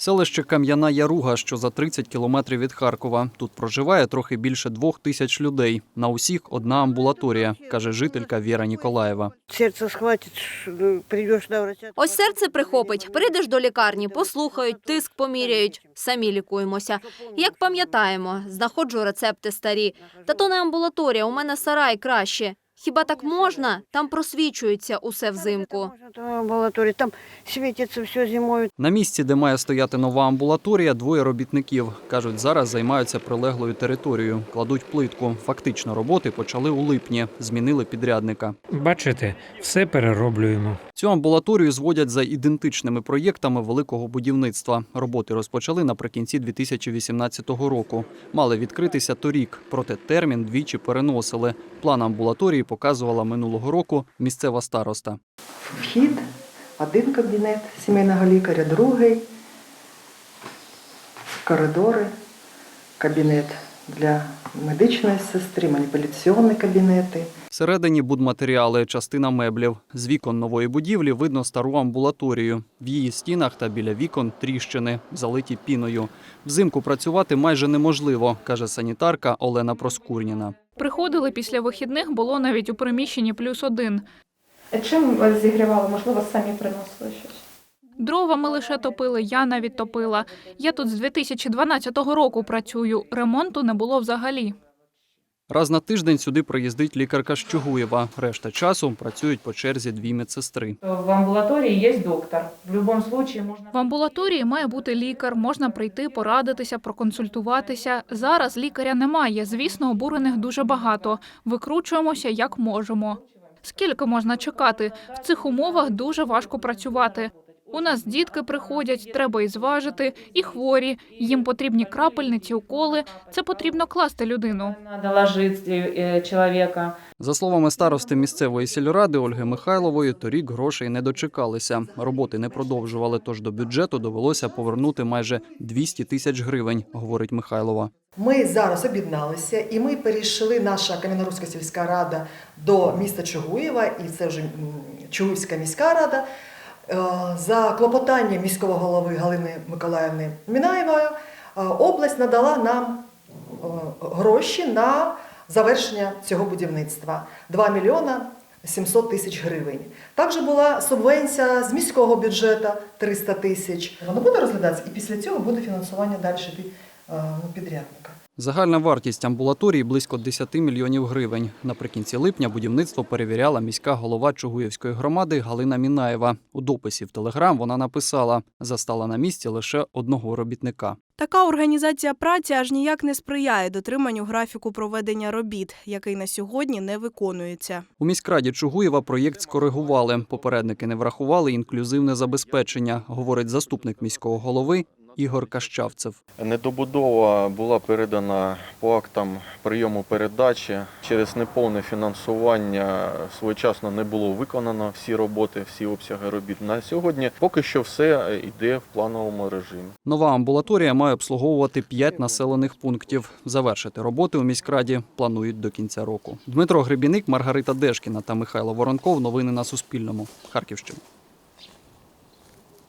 Селище Кам'яна Яруга, що за 30 кілометрів від Харкова. Тут проживає трохи більше двох тисяч людей. На усіх одна амбулаторія, каже жителька Віра Ніколаєва. Сердце схватит, ш- ну, на врача. Ось серце прихопить. Прийдеш до лікарні, послухають, тиск поміряють. Самі лікуємося. Як пам'ятаємо, знаходжу рецепти старі. Та то не амбулаторія, у мене сарай краще. Хіба так можна? Там просвічується усе взимку. Можно, там світиться все зимою. На місці, де має стояти нова амбулаторія, двоє робітників. Кажуть, зараз займаються прилеглою територією, кладуть плитку. Фактично роботи почали у липні, змінили підрядника. Бачите, все перероблюємо. Цю амбулаторію зводять за ідентичними проєктами великого будівництва. Роботи розпочали наприкінці 2018 року. Мали відкритися торік, проте термін двічі переносили. План амбулаторії показувала минулого року місцева староста. Вхід, один кабінет сімейного лікаря, другий, коридори, кабінет для медичної сестри, маніпуляційні кабінети. Всередині будматеріали, частина меблів. З вікон нової будівлі видно стару амбулаторію. В її стінах та біля вікон тріщини, залиті піною. Взимку працювати майже неможливо, каже санітарка Олена Проскурніна. Приходили після вихідних, було навіть у приміщенні плюс один. Чим зігрівали? Можливо, самі приносили щось? Дрова ми лише топили, я навіть топила. Я тут з 2012 року працюю. Ремонту не було взагалі. Раз на тиждень сюди приїздить лікарка з Чугуєва. Решта часу працюють по черзі дві медсестри. В амбулаторії є доктор. В будь-якому випадку можна В амбулаторії має бути лікар, можна прийти, порадитися, проконсультуватися. Зараз лікаря немає. Звісно, обурених дуже багато. Викручуємося як можемо. Скільки можна чекати? В цих умовах дуже важко працювати. У нас дітки приходять, треба і зважити, і хворі. Їм потрібні крапельниці, уколи. Це потрібно класти людину. Надо ложити е, чоловіка. За словами старости місцевої сільради Ольги Михайлової, торік грошей не дочекалися. Роботи не продовжували, тож до бюджету довелося повернути майже 200 тисяч гривень, говорить Михайлова. Ми зараз об'єдналися і ми перейшли, наша Кам'яноруська сільська рада до міста Чугуєва, і це вже Чугуївська міська рада. Е, За клопотанням міського голови Галини Миколаївни Мінаєвої е, область надала нам е, гроші на завершення цього будівництва 2 мільйона 700 тисяч гривень. Також була субвенція з міського бюджету 300 тисяч. Воно буде розглядатися, і після цього буде фінансування далі ну, підрядника. Загальна вартість амбулаторії близько 10 мільйонів гривень. Наприкінці липня будівництво перевіряла міська голова Чугуївської громади Галина Мінаєва. У дописі в Телеграм вона написала: застала на місці лише одного робітника. Така організація праці аж ніяк не сприяє дотриманню графіку проведення робіт, який на сьогодні не виконується. У міськраді Чугуєва проєкт скоригували. Попередники не врахували інклюзивне забезпечення, говорить заступник міського голови Ігор Кащавцев. Недобудова була передана по актам прийому передачі. Через неповне фінансування своєчасно не було виконано всі роботи, всі обсяги робіт. На сьогодні поки що все йде в плановому режимі. Нова амбулаторія має обслуговувати 5 населених пунктів. Завершити роботи у міськраді планують до кінця року. Дмитро Гребіник, Маргарита Дешкіна та Михайло Воронков. Новини на Суспільному. Харківщина.